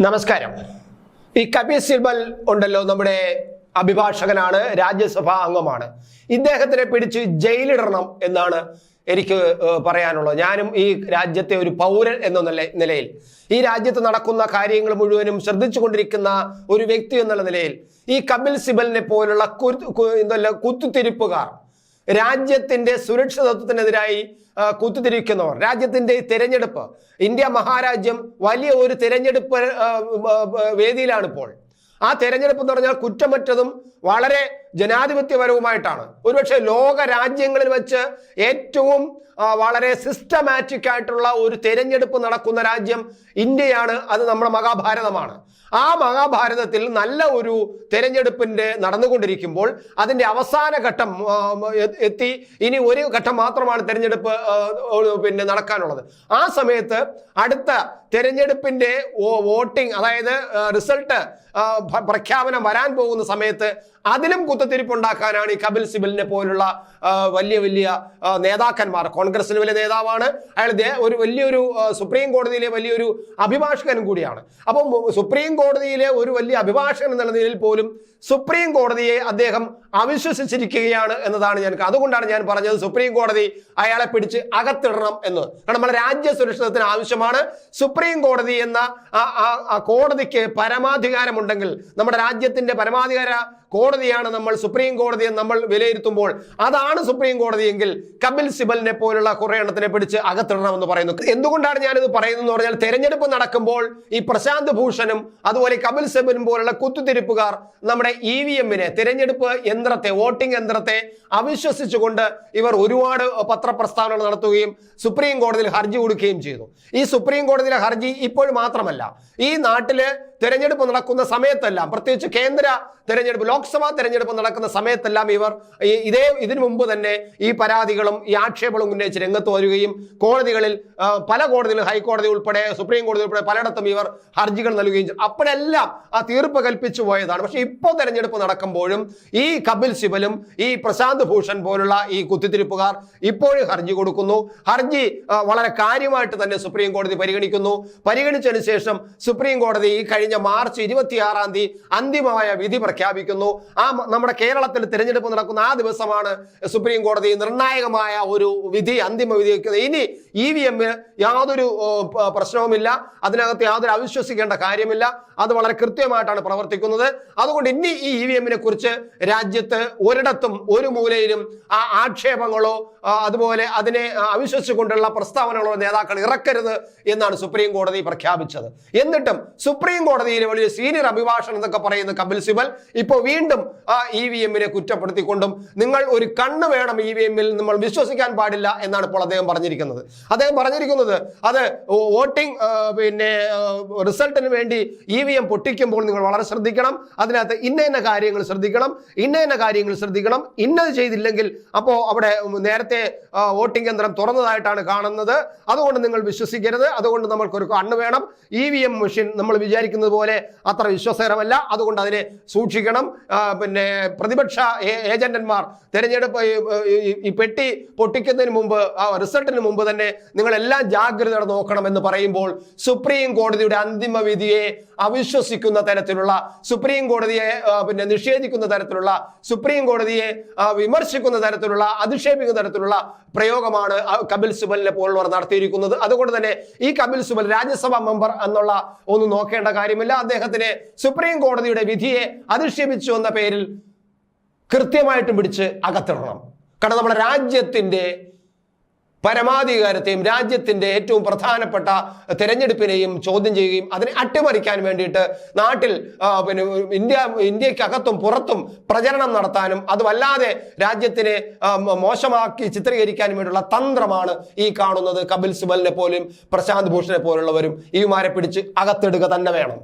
നമസ്കാരം. ഈ കപിൽ സിബൽ ഉണ്ടല്ലോ നമ്മുടെ അഭിഭാഷകനാണ് രാജ്യസഭാ അംഗമാണ്. ഇദ്ദേഹത്തിനെ പിടിച്ച് ജയിലിടണം എന്നാണ് എനിക്ക് പറയാനുള്ളത്. ഞാനും ഈ രാജ്യത്തെ ഒരു പൗരൻ എന്ന നില- നിലയിൽ. ഈ രാജ്യത്ത് നടക്കുന്ന കാര്യങ്ങൾ മുഴുവനും ശ്രദ്ധിച്ചുകൊണ്ടിരിക്കുന്ന ഒരു വ്യക്തി എന്നുള്ള നിലയിൽ ഈ കപിൽ സിബലിനെ പോലുള്ള കുത്തുതിരിപ്പുകാർ രാജ്യത്തിന്റെ സുരക്ഷിതത്വത്തിനെതിരായി കുത്തിരിക്കുന്നവർ രാജ്യത്തിന്റെ തെരഞ്ഞെടുപ്പ്. ഇന്ത്യ മഹാരാജ്യം വലിയ ഒരു തിരഞ്ഞെടുപ്പ് വേദിയിലാണിപ്പോൾ ആ തെരഞ്ഞെടുപ്പ് എന്ന് പറഞ്ഞാൽ കുറ്റമറ്റതും വളരെ ജനാധിപത്യപരവുമായിട്ടാണ്. ഒരുപക്ഷെ ലോക രാജ്യങ്ങളിൽ വെച്ച് ഏറ്റവും വളരെ സിസ്റ്റമാറ്റിക് ആയിട്ടുള്ള ഒരു തെരഞ്ഞെടുപ്പ് നടക്കുന്ന രാജ്യം ഇന്ത്യയാണ്. അത് നമ്മുടെ മഹാഭാരതമാണ്. ആ മഹാഭാരതത്തിൽ നല്ല ഒരു തെരഞ്ഞെടുപ്പിന്റെ നടന്നുകൊണ്ടിരിക്കുമ്പോൾ അതിന്റെ അവസാന ഘട്ടം എത്തി. ഇനി ഒരു ഘട്ടം മാത്രമാണ് തെരഞ്ഞെടുപ്പ് പിന്നെ നടക്കാനുള്ളത്. ആ സമയത്ത് അടുത്ത തെരഞ്ഞെടുപ്പിന്റെ വോട്ടിംഗ് അതായത് റിസൾട്ട് പ്രഖ്യാപനം വരാൻ പോകുന്ന സമയത്ത് അതിലും കുത്തത്തിരിപ്പുണ്ടാക്കാനാണ് ഈ കപിൽ സിബലിനെ പോലുള്ള വലിയ വലിയ നേതാക്കന്മാർ. കോൺഗ്രസിന് വലിയ നേതാവാണ്. അയാൾ ഒരു വലിയൊരു സുപ്രീം കോടതിയിലെ വലിയൊരു അഭിഭാഷകനും കൂടിയാണ്. അപ്പം സുപ്രീം കോടതിയിലെ ഒരു വലിയ അഭിഭാഷകൻ എന്നുള്ള നിലയിൽ പോലും സുപ്രീം കോടതിയെ അദ്ദേഹം അവിശ്വസിച്ചിരിക്കുകയാണ് എന്നതാണ് ഞാൻ അതുകൊണ്ടാണ് ഞാൻ പറഞ്ഞത് സുപ്രീം കോടതി അയാളെ പിടിച്ച് അകത്തിടണം എന്ന്. കാരണം നമ്മുടെ രാജ്യ സുരക്ഷിതത്തിന് ആവശ്യമാണ് സുപ്രീം കോടതി എന്ന കോടതിക്ക് പരമാധികാരം കോടതിക്ക് പരമാധികാരമുണ്ടെങ്കിൽ നമ്മുടെ രാജ്യത്തിന്റെ പരമാധികാര കോടതിയാണ് നമ്മൾ സുപ്രീം കോടതിയെ നമ്മൾ വിലയിരുത്തുമ്പോൾ അതാണ് സുപ്രീം കോടതി എങ്കിൽ കപിൽ സിബലിനെ പോലുള്ള കുറെ എണ്ണത്തിനെ പിടിച്ച് അകത്തിടണമെന്ന് പറയുന്നു. എന്തുകൊണ്ടാണ് ഞാനിത് പറയുന്നത് എന്ന് പറഞ്ഞാൽ തെരഞ്ഞെടുപ്പ് നടക്കുമ്പോൾ ഈ പ്രശാന്ത് ഭൂഷണും അതുപോലെ കപിൽ സിബലും പോലുള്ള കുത്തുതിരിപ്പുകാർ നമ്മുടെ ഇ വി എമ്മിനെ തിരഞ്ഞെടുപ്പ് യന്ത്രത്തെ വോട്ടിംഗ് യന്ത്രത്തെ അവിശ്വസിച്ചുകൊണ്ട് ഇവർ ഒരുപാട് പത്രപ്രസ്താവനകൾ നടത്തുകയും സുപ്രീം കോടതിയിൽ ഹർജി കൊടുക്കുകയും ചെയ്തു. ഈ സുപ്രീം കോടതിയിലെ ഹർജി ഇപ്പോൾ മാത്രമല്ല ഈ നാട്ടിൽ തെരഞ്ഞെടുപ്പ് നടക്കുന്ന സമയത്തെല്ലാം പ്രത്യേകിച്ച് കേന്ദ്ര തെരഞ്ഞെടുപ്പ് ലോക്സഭാ തെരഞ്ഞെടുപ്പ് നടക്കുന്ന സമയത്തെല്ലാം ഇവർ ഇതേ ഇതിനു മുമ്പ് തന്നെ ഈ പരാതികളും ഈ ആക്ഷേപങ്ങളും ഉന്നയിച്ച് രംഗത്ത് വരികയും കോടതികളിൽ പല കോടതികളും ഹൈക്കോടതി ഉൾപ്പെടെ സുപ്രീം കോടതി ഉൾപ്പെടെ പലയിടത്തും ഇവർ ഹർജികൾ നൽകുകയും ചെയ്തു. അപ്പോഴെല്ലാം ആ തീർപ്പ് കൽപ്പിച്ചു പോയതാണ്. പക്ഷേ ഇപ്പോൾ തെരഞ്ഞെടുപ്പ് നടക്കുമ്പോഴും ഈ കപിൽ ശിവലും ഈ പ്രശാന്ത് ഭൂഷൺ പോലുള്ള ഈ കുത്തിത്തിരിപ്പുകാർ ഇപ്പോഴും ഹർജി കൊടുക്കുന്നു. ഹർജി വളരെ കാര്യമായിട്ട് തന്നെ സുപ്രീം കോടതി പരിഗണിക്കുന്നു. പരിഗണിച്ചതിന് ശേഷം സുപ്രീം കോടതി ഈ കഴിഞ്ഞ മാർച്ച് ഇരുപത്തിയാറാം തീയതി അന്തിമമായ വിധി പ്രഖ്യാപിക്കുന്നു. ആ നമ്മുടെ കേരളത്തിൽ തിരഞ്ഞെടുപ്പ് നടക്കുന്ന ആ ദിവസമാണ് സുപ്രീം കോടതി നിർണായകമായ ഒരു വിധി അന്തിമ വിധി വയ്ക്കുന്നത് ഇനി ഇ വി എമ്മിന് യാതൊരു പ്രശ്നവുമില്ല. അതിനകത്ത് യാതൊരു അവിശ്വസിക്കേണ്ട കാര്യമില്ല. അത് വളരെ കൃത്യമായിട്ടാണ് പ്രവർത്തിക്കുന്നത്. അതുകൊണ്ട് ഇനി ഈ ഇ വി എമ്മിനെ കുറിച്ച് രാജ്യത്ത് ഒരിടത്തും ഒരു മൂലയിലും ആ ആക്ഷേപങ്ങളോ അതുപോലെ അതിനെ അവിശ്വസിച്ചുകൊണ്ടുള്ള പ്രസ്താവനകളോ നേതാക്കൾ ഇറക്കരുത് എന്നാണ് സുപ്രീം കോടതി പ്രഖ്യാപിച്ചത്. എന്നിട്ടും സുപ്രീം കോടതിയിലെ വലിയ സീനിയർ അഭിഭാഷകൻ എന്നൊക്കെ പറയുന്ന കപിൽ സിബൽ ഇപ്പോൾ വീണ്ടും ആ ഇ വി എമ്മിനെ കുറ്റപ്പെടുത്തിക്കൊണ്ടും നിങ്ങൾ ഒരു കണ്ണ് വേണം ഇ വി എമ്മിൽ നമ്മൾ വിശ്വസിക്കാൻ പാടില്ല എന്നാണ് ഇപ്പോൾ അദ്ദേഹം പറഞ്ഞിരിക്കുന്നത്. അദ്ദേഹം പറഞ്ഞിരിക്കുന്നത് അത് വോട്ടിംഗ് പിന്നെ റിസൾട്ടിന് വേണ്ടി ഇ വി എം പൊട്ടിക്കുമ്പോൾ നിങ്ങൾ വളരെ ശ്രദ്ധിക്കണം. അതിനകത്ത് ഇന്ന ഇന്ന കാര്യങ്ങൾ ശ്രദ്ധിക്കണം. ഇന്ന ഇന്ന കാര്യങ്ങൾ ശ്രദ്ധിക്കണം. ഇന്നത് ചെയ്തില്ലെങ്കിൽ അപ്പോൾ അവിടെ നേരത്തെ വോട്ടിംഗ് യന്ത്രം തുറന്നതായിട്ടാണ് കാണുന്നത്. അതുകൊണ്ട് നിങ്ങൾ വിശ്വസിക്കരുത്. അതുകൊണ്ട് നമ്മൾക്ക് ഒരു കണ്ണ് വേണം. ഇ വി എം മെഷീൻ നമ്മൾ വിചാരിക്കുന്നത് പോലെ അത്ര വിശ്വസകരമല്ല. അതുകൊണ്ട് അതിനെ സൂക്ഷിക്കണം. പിന്നെ പ്രതിപക്ഷ ഏജന്റന്മാർ തെരഞ്ഞെടുപ്പ് ഈ- പെട്ടി പൊട്ടിക്കുന്നതിന് മുമ്പ് ആ റിസൾട്ടിന് മുമ്പ് തന്നെ നിങ്ങളെല്ലാം ജാഗ്രതയോടെ നോക്കണം എന്ന് പറയുമ്പോൾ സുപ്രീം കോടതിയുടെ അന്തിമ വിധിയെ അവിശ്വസിക്കുന്ന തരത്തിലുള്ള സുപ്രീം കോടതിയെ പിന്നെ നിഷേധിക്കുന്ന തരത്തിലുള്ള സുപ്രീം കോടതിയെ വിമർശിക്കുന്ന തരത്തിലുള്ള അധിക്ഷേപിക്കുന്ന തരത്തിലുള്ള പ്രയോഗമാണ് കപിൽ സുബലിനെ പോലുള്ളവർ നടത്തിയിരിക്കുന്നത്. അതുകൊണ്ട് തന്നെ ഈ കപിൽ സുബൽ രാജ്യസഭാ മെമ്പർ എന്നുള്ള ഒന്ന് നോക്കേണ്ട കാര്യമില്ല അദ്ദേഹത്തിന് സുപ്രീം കോടതിയുടെ വിധിയെ അധിക്ഷേപിച്ചു എന്ന പേരിൽ കൃത്യമായിട്ടും പിടിച്ച് അകത്തിടണം. കാരണം നമ്മുടെ രാജ്യത്തിന്റെ പരമാധികാരത്തെയും രാജ്യത്തിന്റെ ഏറ്റവും പ്രധാനപ്പെട്ട തെരഞ്ഞെടുപ്പിനെയും ചോദ്യം ചെയ്യുകയും അതിനെ അട്ടിമറിക്കാൻ വേണ്ടിയിട്ട് നാട്ടിൽ പിന്നെ ഇന്ത്യ ഇന്ത്യക്കകത്തും പുറത്തും പ്രചരണം നടത്താനും അതുമല്ലാതെ രാജ്യത്തിനെ മോശമാക്കി ചിത്രീകരിക്കാനും വേണ്ടിയുള്ള തന്ത്രമാണ് ഈ കാണുന്നത്. കപിൽ സിബലിനെ പോലും പ്രശാന്ത് ഭൂഷണെ പോലുള്ളവരും ഇവമാരെ പിടിച്ച് അകത്തിടുക തന്നെ വേണം.